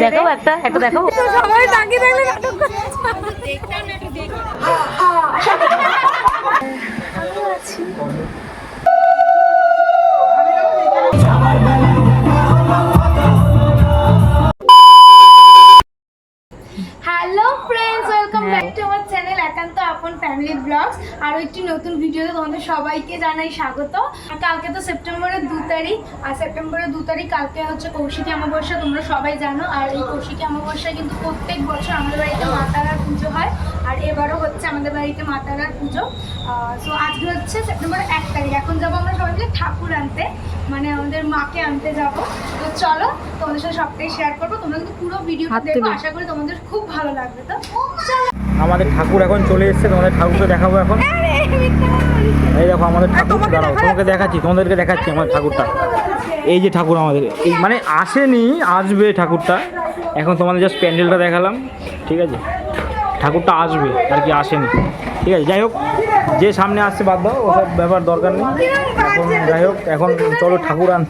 দেখাও একটা একটা দেখাও সবাই তাকিয়ে থাকলে নাটক করছে। Hello friends welcome back to আমার চ্যানেল একান্ত আপন ফ্যামিলি ব্লগস আরও একটি নতুন ভিডিওতে তোমাদের সবাইকে জানাই স্বাগত কালকে তো সেপ্টেম্বরের দু তারিখ আর সেপ্টেম্বরের দু তারিখ কালকে হচ্ছে কৌশিকী অমাবস্যা তোমরা সবাই জানো। আর এই কৌশিকী অমাবস্যায় কিন্তু প্রত্যেক বছর আমাদের বাড়িতে মা তারার পুজো হয় আর এবারও হচ্ছে আমাদের বাড়িতে মা তারার পুজো সো আজকে হচ্ছে সেপ্টেম্বরের এক তারিখ। এখন যাব আমরা সবাই মিলে ঠাকুর আনতে মানে আমাদের মাকে আনতে যাব। তো চলো তোমাদের সাথে সবটাই শেয়ার করব। তোমরা কিন্তু পুরো ভিডিও দেখো আশা করি তোমাদের খুব ভালো লাগবে। তো চলো। আমাদের ঠাকুর এখন চলে এসেছে তোমাদের ঠাকুরকে দেখাবো এখন। এই দেখো আমাদের ঠাকুর দাঁড়াও তোমাকে দেখাচ্ছি তোমাদেরকে দেখাচ্ছি আমার ঠাকুরটা। এই যে ঠাকুর আমাদের এই মানে আসেনি আসবে ঠাকুরটা। এখন তোমাদের জাস্ট প্যান্ডেলটা দেখালাম ঠিক আছে? ঠাকুরটা আসবে আর কি আসেনি। ঠিক আছে যাই হোক যে সামনে আসছে বাদ দাও ওসব ব্যাপার দরকার নেই। এখন যাই হোক এখন চলো ঠাকুর আন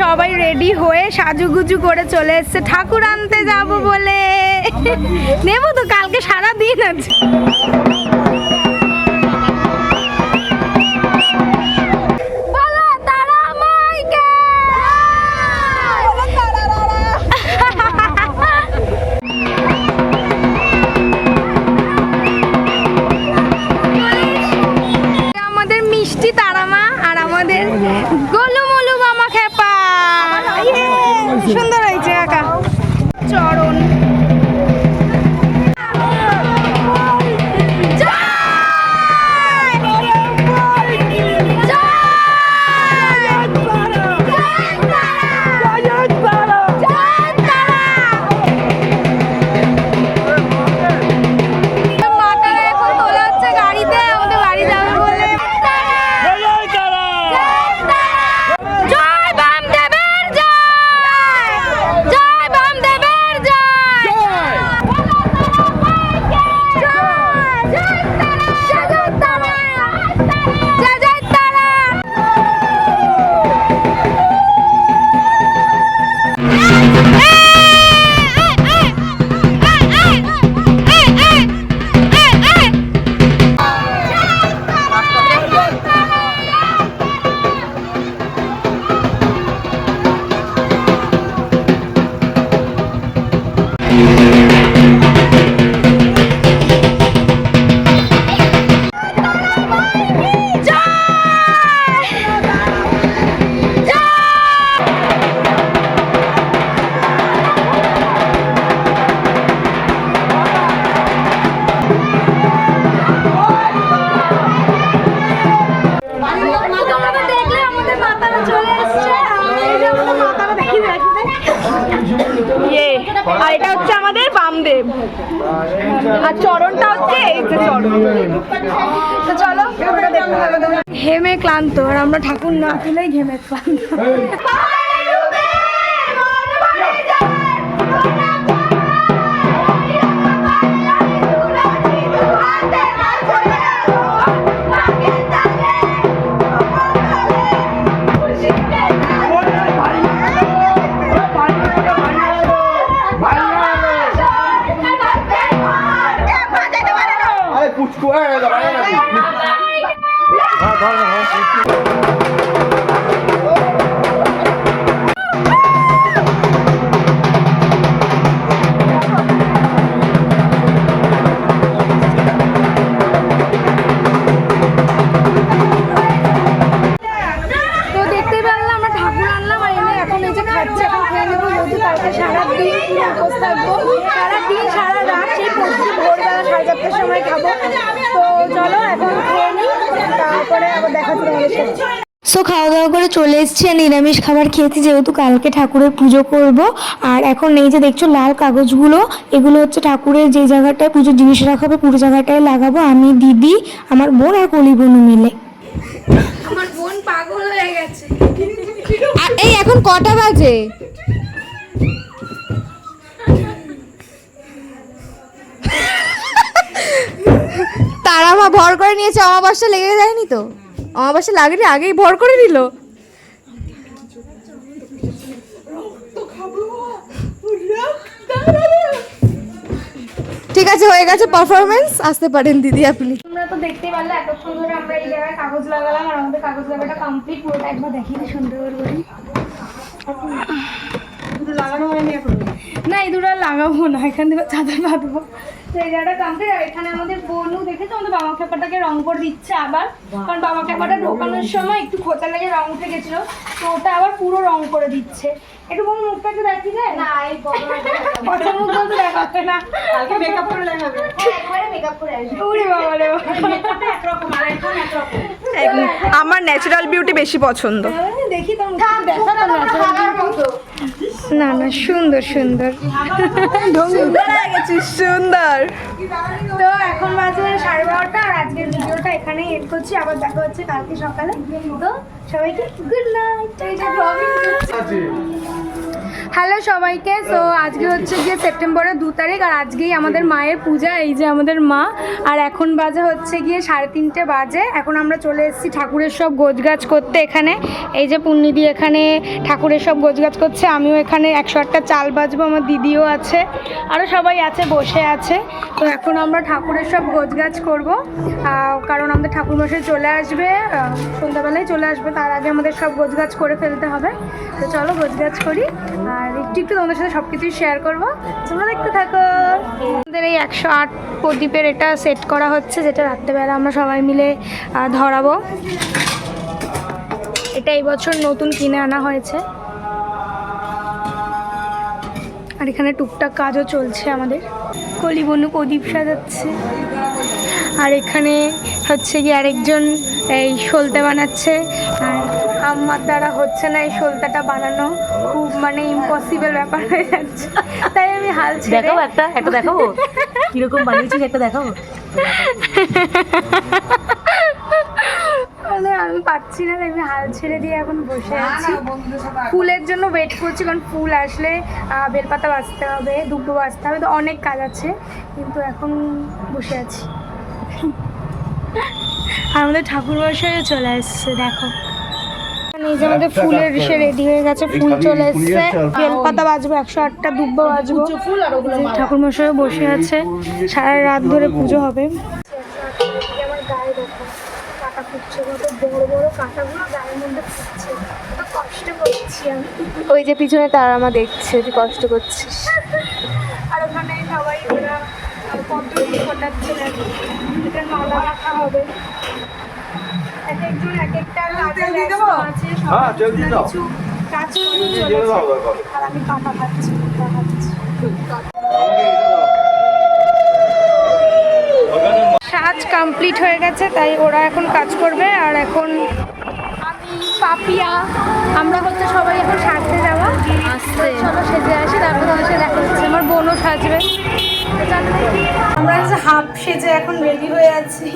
সবাই রেডি হয়ে সাজুগুজু করে চলে এসছে। ঠাকুর আনতে যাব বলে। নেব তো, কালকে সারা দিন আছে। ইয়ে আর এটা হচ্ছে আমাদের বামদেব। আর চরণটা হচ্ছে এই যে চরণ। তো চলো। ঘেমে ক্লান্ত আর আমরা ঠাকুর না তুলেই ঘেমে ক্লান্ত। হ্যাঁ ধর ধর চলে এসেছি নিরামিষ খাবার খেয়েছি যেহেতু কালকে ঠাকুরের পুজো করব। আর এখন এই যে দেখছ লাল কাগজগুলো এগুলো হচ্ছে ঠাকুরের যে জায়গাটায় পুজোর জিনিস রাখা হবে পুরো জায়গাটায় লাগাবো। আমি দিদি আমার বোন আর কলি বোনু মিলে। আমার বোন পাগল হয়ে গেছে। এই এখন কটা বাজে? তারা মা ভর করে নিয়েছে অমাবস্যা লেগে যায়নি তো? অমাবস্যা লাগেনি আগেই ভর করে নিল। গেছে হয়ে গেছে পারফরমেন্স আসতে পারেন দিদি আপনি। তোমরা তো দেখতেই পারলে এতক্ষণ ধরে আমরা এই জায়গায় কাগজ লাগালাম আর আমাদের কাগজ লাগাটা কমপ্লিট পুরোটা একবার দেখিয়ে দিই সুন্দর করে। না এই দুটো আর লাগাবো না এখান থেকে চাদর তো এই জায়গাটা কমপ্লিট আর এখানে আমাদের বনু দেখেছ? আমাদের বাবা খেপাটাকে রং করে দিচ্ছে আবার। কারণ বাবা খেপাটা ঢোকানোর সময় একটু খোঁচা লেগে রং উঠে গেছিল তো ওটা আবার পুরো রং করে দিচ্ছে। একটু বনু মুখটা একটু দেখি যায় না। এই মুখ বলতে দেখাচ্ছে না। কালকে মেকআপ করে লাগাবে একবারে মেকআপ করে আসবে। উড়ে বাবা রে আমার ন্যাচারাল বিউটি বেশি পছন্দ। দেখি তোর মুখটা। দেখা তো না না সুন্দর সুন্দর। সুন্দর সুন্দর। তো এখন বাজে সাড়ে বারোটা আর আজকের ভিডিওটা এখানেই এড করছি। আবার দেখা হচ্ছে কালকে সকালে। তো সবাইকে গুড নাইট হ্যালো সবাইকে তো আজকে হচ্ছে গিয়ে সেপ্টেম্বরের দু তারিখ, আর আজকেই আমাদের মায়ের পূজা, এই যে আমাদের মা। আর এখন বাজে হচ্ছে গিয়ে সাড়ে তিনটে বাজে। এখন আমরা চলে এসেছি ঠাকুরের সব গোছগাছ করতে এখানে। এই যে পুণ্যিদি এখানে ঠাকুরের সব গোছগাছ করছে, আমিও এখানে একশো আটটা চাল বাজবো, আমার দিদিও আছে আরও সবাই আছে, বসে আছে। তো এখন আমরা ঠাকুরের সব গোছগাছ করব। কারণ আমাদের ঠাকুরমশাই চলে আসবে সন্ধ্যাবেলায় চলে আসবে, তার আগে আমাদের সব গোছগাছ করে ফেলতে হবে। তো চলো গোছগাছ করি, আর একটু একটু তোমাদের সাথে সব কিছুই শেয়ার করব। তোমরা দেখতে থাকো। আমাদের এই একশো আট প্রদীপের এটা সেট করা হচ্ছে, যেটা রাত্রেবেলা আমরা সবাই মিলে ধরাবো। এটা এই বছর নতুন কিনে আনা হয়েছে। আর এখানে টুকটাক কাজও চলছে আমাদের। কলিবনু প্রদীপ সাজাচ্ছে। আর এখানে হচ্ছে কি আরেকজন এই সলতে বানাচ্ছে। আর আমার দ্বারা হচ্ছে না এই সলতাটা বানানো। খুব মানে ইম্পসিবল ব্যাপার হয়ে যাচ্ছে। তাই আমি হাল ছেড়ে দেখাবো একটা একটা দেখাবো কীরকম বানিয়েছিস একটা দেখাবো মানে আমি পাচ্ছি না তাই আমি হাল ছেড়ে দিয়ে এখন বসে আছি। ফুলের জন্য ওয়েট করছি কারণ ফুল আসলে বেলপাতা বাঁচতে হবে দুব্বো বাঁচতে হবে তো অনেক কাজ আছে। কিন্তু এখন বসে আছি। আর আমাদের ঠাকুর বসায়ও চলে এসছে দেখো। এই যে আমাদের ফুলের সে রেডি হয়ে গেছে ফুল চলে এসছে। বেলপাতা বাজবো একশো আটটা দুব্বো বাজবো। ঠাকুর মশাইও বসে আছে। সারা রাত ধরে পুজো হবে। আমার গায়ে দেখো কাটা ফুটছে কত বড় বড় কাটাগুলো গায়ের মধ্যে ফুটছে। কত কষ্ট করছি আমি। ওই যে পিছনে তার আমার দেখছে তুই কষ্ট করছিস। আর ওখানে সবাই ওরা পদ্ম ফোটাচ্ছে। এটা মালা রাখা হবে। এক একজন এক একটা কাজে ব্যস্ত আছে হ্যাঁ, সবাই তেল কিছু কাজ করে চলেছে আর আমি কাটা খাচ্ছি কাটা খাচ্ছি সাজ কমপ্লিট হয়ে গেছে তাই ওরা এখন কাজ করবে আর এখন আমি পাপিয়া আমরা হচ্ছে সবাই এখন সাজতে যাওয়া। আসছে। চলো সেজে আসি তারপর তোমার সাথে দেখা হচ্ছে। আমার বোনও সাজবে। আমরা হচ্ছে হাফ সেজে এখন রেডি হয়ে আছি।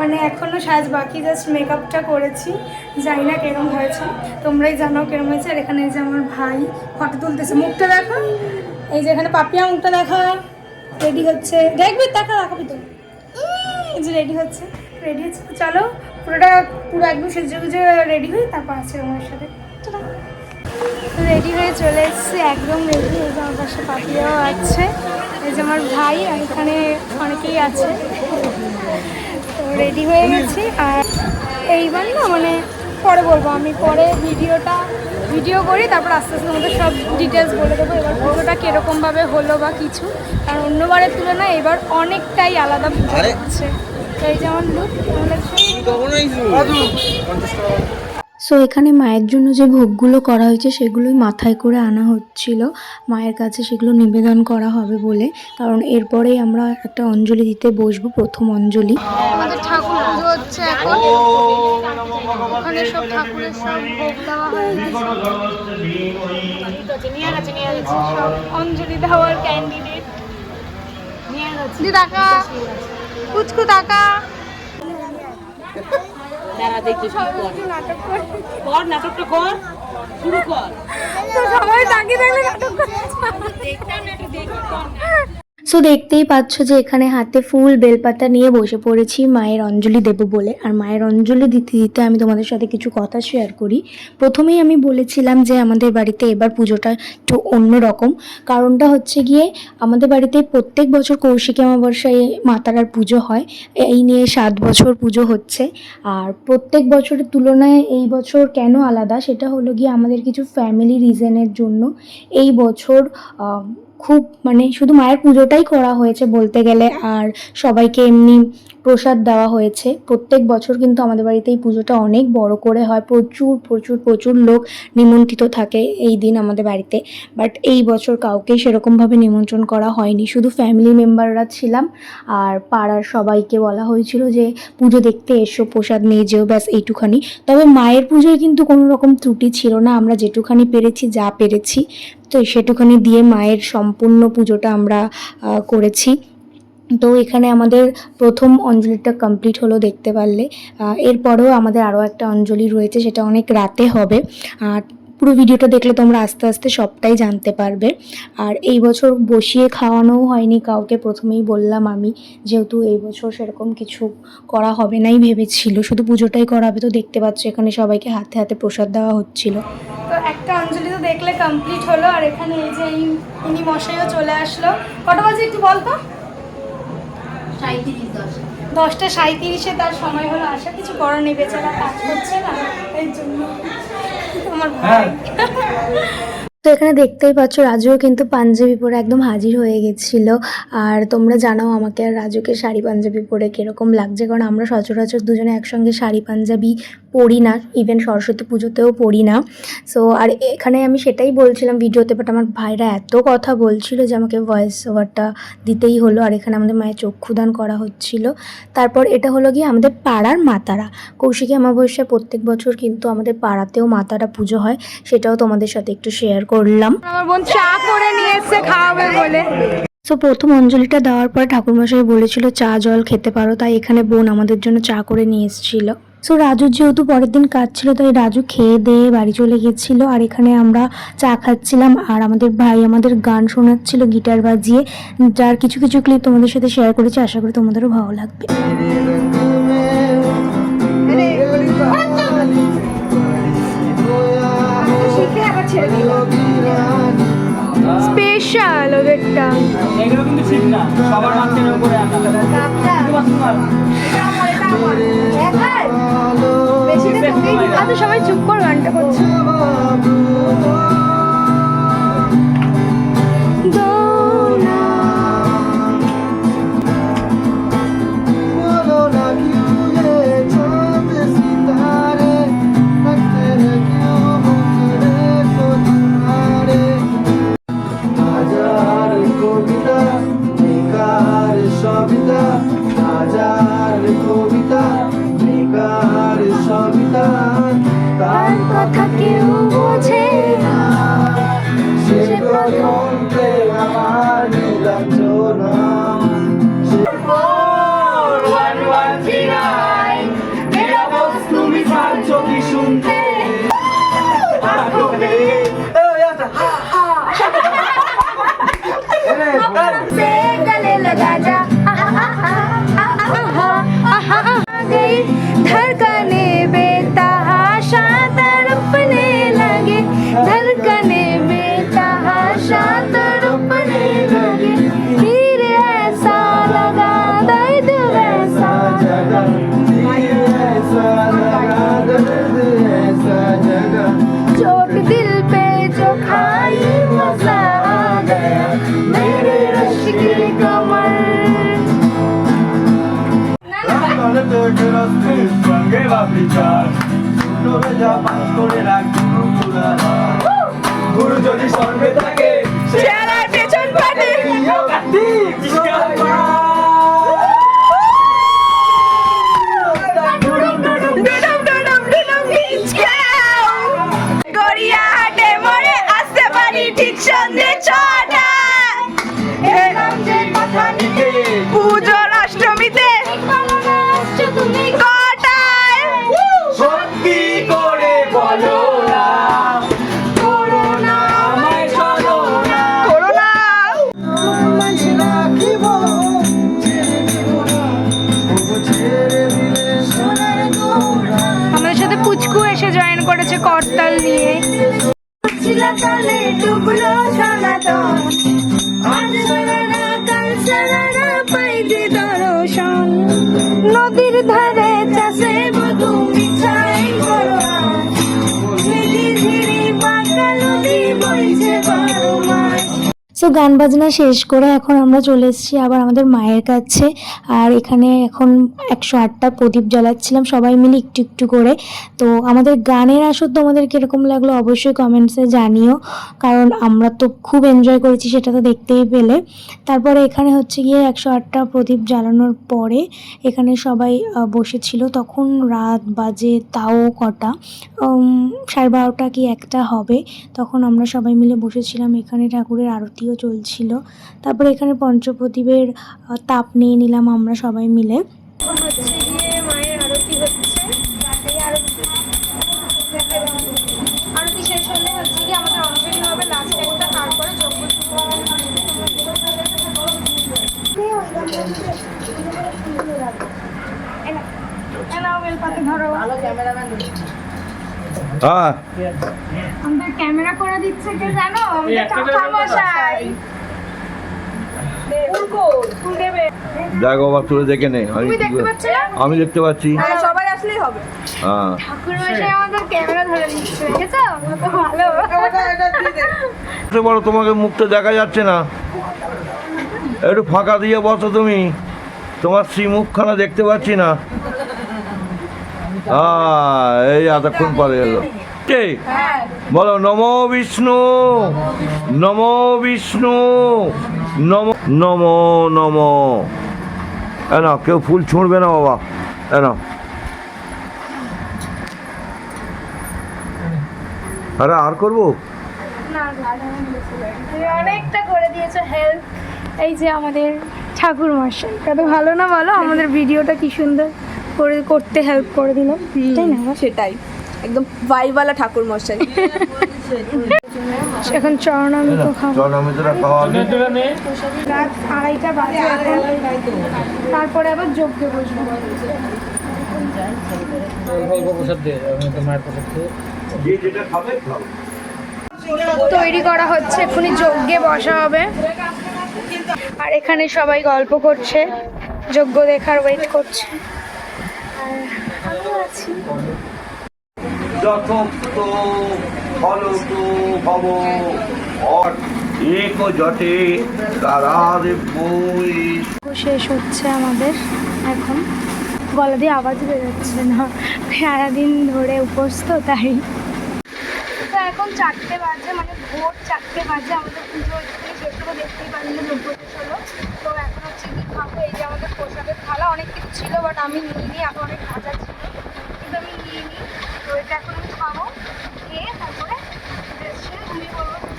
মানে এখনও সাজ বাকি জাস্ট মেকআপটা করেছি। জানি না কিরম হয়েছে। তোমরাই জানো কিরম হয়েছে। আর এখানে যে আমার ভাই ফটো তুলতেছে। মুখটা দেখো। এই যে এখানে পাপিয়া মুখটা দেখা। রেডি হচ্ছে। দেখবে? দেখা দেখাবি তো এই যে রেডি হচ্ছে। রেডি হচ্ছে। চলো, পুরোটা, পুরো একদম সেজে গুজে রেডি হই তারপর আছে আমার সাথে। রেডি হয়ে চলে এসেছি একদম রেডি এই যে আমার পাশে পাপিয়াও আছে এই যে আমার ভাই আর এখানে অনেকেই আছে। তো রেডি হয়ে গেছি আর এইবার না মানে পরে বলব আমি পরে ভিডিওটা ভিডিও করি তারপর আস্তে আস্তে তোমাদের সব ডিটেলস বলে দেবো এবার পুজোটা কীরকমভাবে হলো বা কিছু। কারণ অন্যবারের তুলনায় এবার অনেকটাই আলাদা পুজো হচ্ছে। এই যেমন লুক কেমন লাগছে সো এখানে মায়ের জন্য যে ভোগগুলো করা হয়েছে সেগুলোই মাথায় করে আনা হচ্ছিল। মায়ের কাছে সেগুলো নিবেদন করা হবে বলে। কারণ এরপরেই আমরা একটা অঞ্জলি দিতে বসবো প্রথম অঞ্জলি। আমাদের ঠাকুর পুজো হচ্ছে এখন। ওখানে সব ঠাকুরের সব ভোগ দেওয়া হয়ে গেছে। সব অঞ্জলি দেওয়ার ক্যান্ডিডেট দি টাকা। কুচকু টাকা। তারা দেখি কর। নাটক কর নাটকটা কর শুরু কর। সবাই তাকিয়ে থাকলে নাটক করে। সো দেখতেই পাচ্ছ যে এখানে হাতে ফুল বেলপাতা নিয়ে বসে পড়েছি মায়ের অঞ্জলি দেব বলে। আর মায়ের অঞ্জলি দিতে দিতে আমি তোমাদের সাথে কিছু কথা শেয়ার করি। প্রথমেই আমি বলেছিলাম যে আমাদের বাড়িতে এবার পুজোটা একটু অন্যরকম কারণটা হচ্ছে গিয়ে আমাদের বাড়িতে প্রত্যেক বছর কৌশিকী অমাবস্যায় মা তারার পুজো হয়। এই নিয়ে সাত বছর পুজো হচ্ছে। আর প্রত্যেক বছরের তুলনায় এই বছর কেন আলাদা? সেটা হলো গিয়ে আমাদের কিছু ফ্যামিলি রিজনের জন্য এই বছর খুব মানে শুধু মায়ের পুজোটাই করা হয়েছে বলতে গেলে। আর সবাইকে এমনি প্রসাদ দেওয়া হয়েছে। প্রত্যেক বছর কিন্তু আমাদের বাড়িতে এই পুজোটা অনেক বড় করে হয়। প্রচুর প্রচুর প্রচুর লোক নিমন্ত্রিত থাকে এই দিন আমাদের বাড়িতে। বাট এই বছর কাউকেই সেরকমভাবে নিমন্ত্রণ করা হয়নি। শুধু ফ্যামিলি মেম্বাররা ছিলাম আর পাড়ার সবাইকে বলা হয়েছিল যে, পুজো দেখতে এসো, প্রসাদ নিয়ে যেও, ব্যাস এইটুখানি। তবে মায়ের পুজোয় কিন্তু কোনো রকম ত্রুটি ছিল না। আমরা যেটুখানি পেরেছি, যা পেরেছি, তো সেটুখানি দিয়ে মায়ের সম্পূর্ণ পুজোটা আমরা করেছি। তো এখানে আমাদের প্রথম অঞ্জলিটা কমপ্লিট হলো দেখতে পারলে। এরপরেও আমাদের আরও একটা অঞ্জলি রয়েছে, সেটা অনেক রাতে হবে। আর পুরো ভিডিওটা দেখলে তোমরা আস্তে আস্তে সবটাই জানতে পারবে। আর এই বছর বসিয়ে খাওয়ানোও হয়নি, কাউকে প্রথমেই বললাম আমি, যেহেতু এই বছর সেরকম কিছু করা হবে নাই ভেবেছিল, শুধু পুজোটাই করা হবে তো দেখতে পাচ্ছ, এখানে সবাইকে হাতে হাতে প্রসাদ দেওয়া হচ্ছিল। তো একটা অঞ্জলি তো দেখলে কমপ্লিট হলো, আর এখানে এই যে ইনি মশাইও চলে আসলো। কটা বাজে একটু বলতো? দশটা সাঁত্রিশে তার সময় হলো আসা কিছু করার নেই বেচারা কাজ করছে না এই জন্য আমার ভাই। তো এখানে দেখতেই পাচ্ছ রাজুও কিন্তু পাঞ্জাবি পরে একদম হাজির হয়ে গেছিল। আর তোমরা জানাও আমাকে আর রাজুকে শাড়ি পাঞ্জাবি পরে কীরকম লাগছে কারণ আমরা সচরাচর দুজনে একসঙ্গে শাড়ি পাঞ্জাবি পরি না ইভেন সরস্বতী পুজোতেও পড়ি না। সো আর এখানে আমি সেটাই বলছিলাম ভিডিওতে বাট আমার ভাইরা এত কথা বলছিল যে আমাকে ভয়েস ওভারটা দিতেই হলো আর এখানে আমাদের মায়ের চক্ষুদান করা হচ্ছিল। তারপর এটা হলো গিয়ে আমাদের পাড়ার মাতারা। কৌশিকী অমাবস্যায় প্রত্যেক বছর কিন্তু আমাদের পাড়াতেও মাতারা পুজো হয় সেটাও তোমাদের সাথে একটু শেয়ার করলাম। আমার বোন চা করে নিয়ে এসছে খাওয়াবে বলে। সো প্রথম অঞ্জলিটা দেওয়ার পর ঠাকুরমশাই বলেছিল চা জল খেতে পারো। তাই এখানে বোন আমাদের জন্য চা করে নিয়ে এসেছিল। সো রাজুর যেহেতু পরের দিন কাজ ছিল তাই রাজু খেয়ে দিয়ে বাড়ি চলে গেছিল। আর এখানে আমরা চা খাচ্ছিলাম আর আমাদের ভাই আমাদের গান শোনাচ্ছিল গিটার বাজিয়ে। যার কিছু কিছু ক্লিপ তোমাদের সাথে শেয়ার করেছি আশা করি তোমাদেরও ভালো লাগবে। স্পেশাল ওদেরটা। এগুলো কিন্তু ঠিক না সবার মাঝখানে উপরে আনা আচ্ছা সবাই চুপ কর গানটা করছে। সঙ্গে ভাবলি চার ভেজা পাঁচ করে রাখ গুরু যদি সঙ্গে থাকে নদীর ধারে সো গান বাজনা শেষ করে এখন আমরা চলে এসেছি আবার আমাদের মায়ের কাছে। আর এখানে এখন একশো আটটা প্রদীপ জ্বালাচ্ছিলাম, সবাই মিলে একটু একটু করে। তো আমাদের গানের আসর তোমাদের কীরকম লাগল অবশ্যই কমেন্টসে জানিও, কারণ আমরা তো খুব এনজয় করেছি সেটা তো দেখতেই পেলে। তারপরে এখানে হচ্ছে গিয়ে একশো আটটা প্রদীপ জ্বালানোর পরে এখানে সবাই বসেছিল। তখন রাত বাজে তাও কটা সাড়ে বারোটা কি একটা হবে। তখন আমরা সবাই মিলে বসেছিলাম এখানে ঠাকুরের আরতিও চলছিল। তারপরে এখানে পঞ্চপ্রদীপের তাপ নিয়ে নিলাম আমরা সবাই মিলে। হচ্ছে গিয়ে মায়ের আরতি হচ্ছে এই আরতি আরতি শেষ হলে হচ্ছে গিয়ে আমাদের অঞ্জলি হবে লাস্টে। একটা তারপরে যজ্ঞ শুরু হবে। এই নাও। এই নাও বেলপাতা ধরো হ্যাঁ আমাদের ক্যামেরা করে দিচ্ছে কে জানো? আমাদের ঠাকুরমশাই ফুল দেবে। বাবা তুলে দেখে নে। আমি দেখতে পাচ্ছ আমি দেখতে পাচ্ছি। সবাই আসলেই হবে। হ্যাঁ। ঠাকুরমশাই আমাদের ক্যামেরা ধরে নিচ্ছে দেখেছ? কত ভালো। বড় তোমাকে মুখটা দেখা যাচ্ছে না? একটু ফাঁকা দিয়ে বসো তুমি। তোমার শ্রী মুখখানা দেখতে পাচ্ছি না। এই এতক্ষণ পরে এলো কে বলো নম বিষ্ণু নম বিষ্ণু নম নম নম এনা কেউ ফুল ছুঁড়বে না বাবা এনা আরে আর করব অনেকটা করে দিয়েছ হেল্প এই যে আমাদের ঠাকুর মশাই কত ভালো না বলো আমাদের ভিডিওটা কি সুন্দর করে করতে হেল্প করে দিল তাই না? সেটাই। একদম ভাইওয়ালা ঠাকুর মশাই। এখন চরণামৃত খাব। জনমিত্রা খাওয়া রাত আড়াইটা বাজে এখন। তারপরে আবার যজ্ঞে বসবো। তৈরি করা হচ্ছে এক্ষুনি যজ্ঞে বসা হবে। আর এখানে সবাই গল্প করছে যজ্ঞ দেখার ওয়েট করছে। শেষ হচ্ছে আমাদের এখন। গলা দিয়ে আওয়াজ বেরোচ্ছে না। সারাদিন ধরে উপোস তো তাই। এখন চারটে বাজে মানে ভোর চারটে বাজে, আমাদের পুজো এখানে শেষ করে দেখতেই পারেন যে নব্বই হলো। তো এখন হচ্ছে কি খাব, এই যে আমাদের প্রসাদের থালা, অনেক কিছু ছিল বাট আমি নিইনি, এখন অনেক ভাজা ছিল, কিন্তু আমি নিইনি। তো এটা এখন আমি খাব, খেয়ে তারপরে dress ছেড়ে ঘুমিয়ে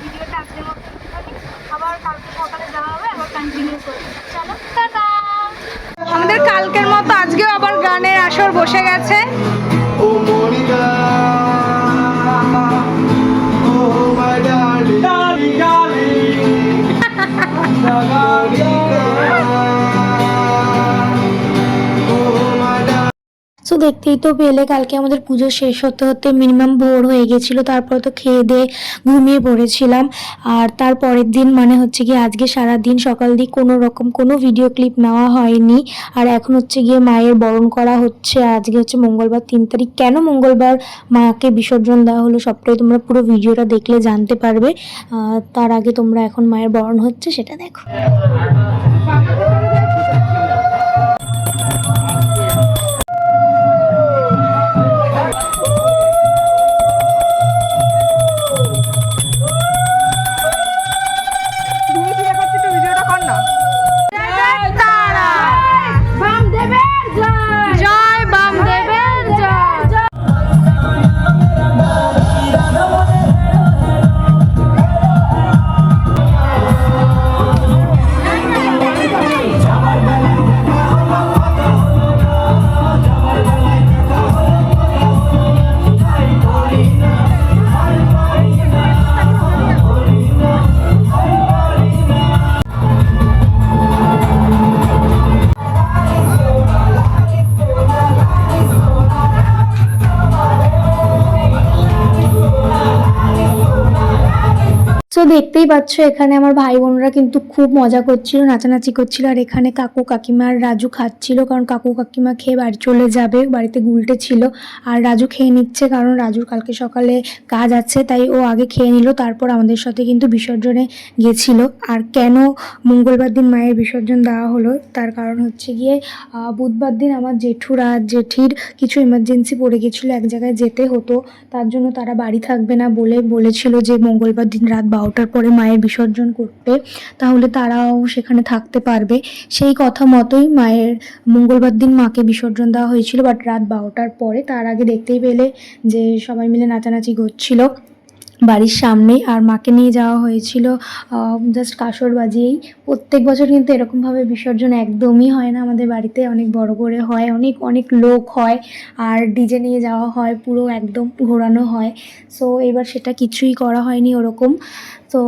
ভিডিওটা আজকের মতো একটুখানি। আবার কালকে সকালে যাওয়া হবে, আবার কন্টিনিউ করব। চলো, টাটা! আমাদের কালকের মতো আজকেও আবার গানের আসর বসে গেছে। ও মনিকা সো দেখতেই তো পেলে, কালকে আমাদের পুজো শেষ হতে হতে মিনিমাম ভোর হয়ে গেছিল, তারপর তো খেয়ে দিয়ে ঘুমিয়ে পড়েছিলাম। আর তার পরের দিন মানে হচ্ছে গিয়ে আজকে সারা দিন সকাল দিয়ে কোনো রকম কোনো ভিডিও ক্লিপ নেওয়া হয়নি। আর এখন হচ্ছে গিয়ে মায়ের বরণ করা হচ্ছে, আজকে হচ্ছে মঙ্গলবার, তিন তারিখ। কেন মঙ্গলবার মাকে বিসর্জন দেওয়া হলো সবটাই তোমরা পুরো ভিডিওটা দেখলে জানতে পারবে। তার আগে তোমরা এখন মায়ের বরণ হচ্ছে, সেটা দেখো। দেখতেই পাচ্ছ, এখানে আমার ভাই বোনরা কিন্তু খুব মজা করছিল, নাচানাচি করছিল, আর এখানে কাকু কাকিমা আর রাজু খাচ্ছিল, কারণ কাকু কাকিমা খেয়ে বাড়ি চলে যাবে, বাড়িতে গুলটে ছিল, আর রাজু খেয়ে নিচ্ছে, কারণ রাজুর কালকে সকালে কাজ আছে, তাই ও আগে খেয়ে নিল, তারপর আমাদের সাথে কিন্তু বিসর্জনে গেছিল আর কেন মঙ্গলবার দিন মায়ের বিসর্জন দেওয়া হলো, তার কারণ হচ্ছে গিয়ে বুধবার দিন আমার জেঠুর আর জেঠির কিছু ইমার্জেন্সি পড়ে গেছিল এক জায়গায় যেতে হতো, তার জন্য তারা বাড়ি থাকবে না বলে বলেছিল যে মঙ্গলবার দিন রাত বারোটার পরে মায়ের বিসর্জন করতে, তাহলে তারাও সেখানে থাকতে পারবে। সেই কথা মতোই মায়ের মঙ্গলবার দিন মাকে বিসর্জন দেওয়া হয়েছিল বাট রাত বারোটার পরে। তার আগে দেখতেই পেলে যে সবাই মিলে নাচানাচি করছিল। বাড়ির সামনেই আর মাকে নিয়ে যাওয়া হয়েছিল। জাস্ট কাসর বাজিয়েই। প্রত্যেক বছর কিন্তু এরকমভাবে বিসর্জন একদমই হয় না আমাদের বাড়িতে। অনেক বড় করে হয়, অনেক অনেক লোক হয় আর ডিজে নিয়ে যাওয়া হয়, পুরো একদম ঘোরানো হয়। সো এবার সেটা কিছুই করা হয়নি ওরকম। তো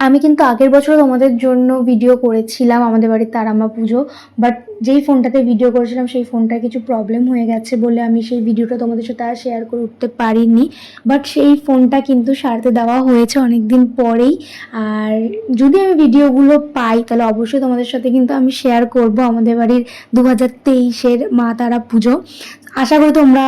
আমি কিন্তু আগের বছর তোমাদের জন্য ভিডিও করেছিলাম, আমাদের বাড়ির তারামা পুজো বাট যেই ফোনটাতে ভিডিও করেছিলাম, সেই ফোনটায় কিছু প্রবলেম হয়ে গেছে বলে আমি সেই ভিডিওটা তোমাদের সাথে আর শেয়ার করে উঠতে পারিনি। বাট সেই ফোনটা কিন্তু সারতে দেওয়া হয়েছে অনেক দিন পরেই। আর যদি আমি ভিডিওগুলো পাই, তাহলে অবশ্যই তোমাদের সাথে কিন্তু আমি শেয়ার করব আমাদের বাড়ির দু হাজার তেইশের মা তারা পুজো। আশা করি তোমরা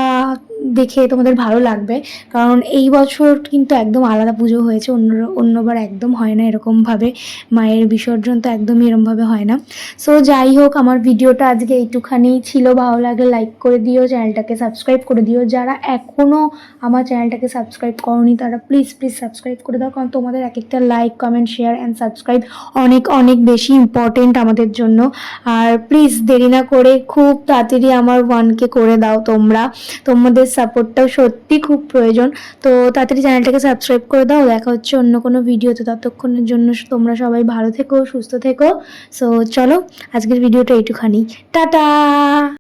দেখে তোমাদের ভালো লাগবে। কারণ এই বছর কিন্তু একদম আলাদা পুজো হয়েছে, অন্য, অন্যবার একদম হয় না এরকমভাবে। মায়ের বিসর্জন তো একদমই এরমভাবে হয় না। সো যাই হোক, আমার ভিডিওটা আজকে এইটুখানি ছিল। ভালো লাগলে লাইক করে দিও, চ্যানেলটাকে সাবস্ক্রাইব করে দিও। যারা এখনও আমার চ্যানেলটাকে সাবস্ক্রাইব করনি, তারা প্লিজ প্লিজ সাবস্ক্রাইব করে দাও। কারণ তোমাদের এক একটা like comment share and subscribe অনেক অনেক বেশি ইম্পর্টেন্ট আমাদের জন্য। আর প্লিজ দেরি না করে খুব তাড়াতাড়ি আমার ওয়ানকে করে দাও তোমরা। তোমাদের সাপোর্টটাও সত্যি খুব প্রয়োজন। তো তাড়াতাড়ি চ্যানেলটাকে সাবস্ক্রাইব করে দাও। দেখা হচ্ছে অন্য কোনো ভিডিওতে ততক্ষণের জন্য তোমরা সবাই ভালো থেকো, সুস্থ থেকো। সো চলো, আজকের ভিডিওটা এইটুখানি। টাটা!